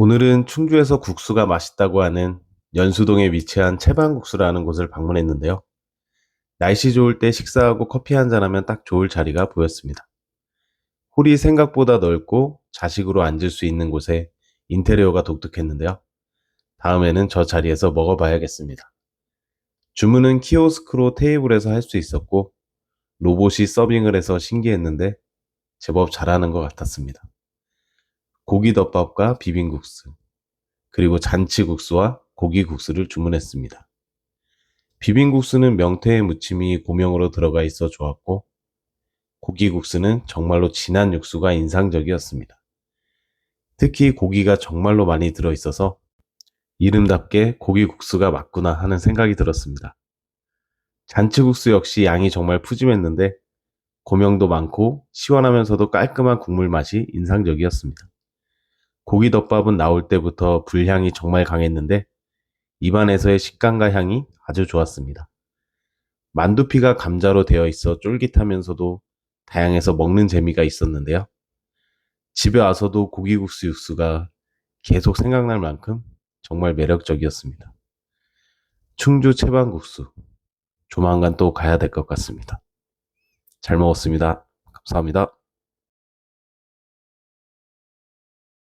오늘은 충주에서 국수가 맛있다고 하는 연수동에 위치한 채반국수라는 곳을 방문했는데요. 날씨 좋을 때 식사하고 커피 한잔하면 딱 좋을 자리가 보였습니다. 홀이 생각보다 넓고 좌식으로 앉을 수 있는 곳에 인테리어가 독특했는데요. 다음에는 저 자리에서 먹어봐야겠습니다. 주문은 키오스크로 테이블에서 할 수 있었고 로봇이 서빙을 해서 신기했는데 제법 잘하는 것 같았습니다. 고기덮밥과 비빔국수, 그리고 잔치국수와 고기국수를 주문했습니다. 비빔국수는 명태의 무침이 고명으로 들어가 있어 좋았고, 고기국수는 정말로 진한 육수가 인상적이었습니다. 특히 고기가 정말로 많이 들어있어서 이름답게 고기국수가 맞구나 하는 생각이 들었습니다. 잔치국수 역시 양이 정말 푸짐했는데 고명도 많고 시원하면서도 깔끔한 국물 맛이 인상적이었습니다. 고기덮밥은 나올 때부터 불향이 정말 강했는데 입안에서의 식감과 향이 아주 좋았습니다. 만두피가 감자로 되어 있어 쫄깃하면서도 다양해서 먹는 재미가 있었는데요. 집에 와서도 고기국수 육수가 계속 생각날 만큼 정말 매력적이었습니다. 충주 채반국수. 조만간 또 가야 될 것 같습니다. 잘 먹었습니다. 감사합니다.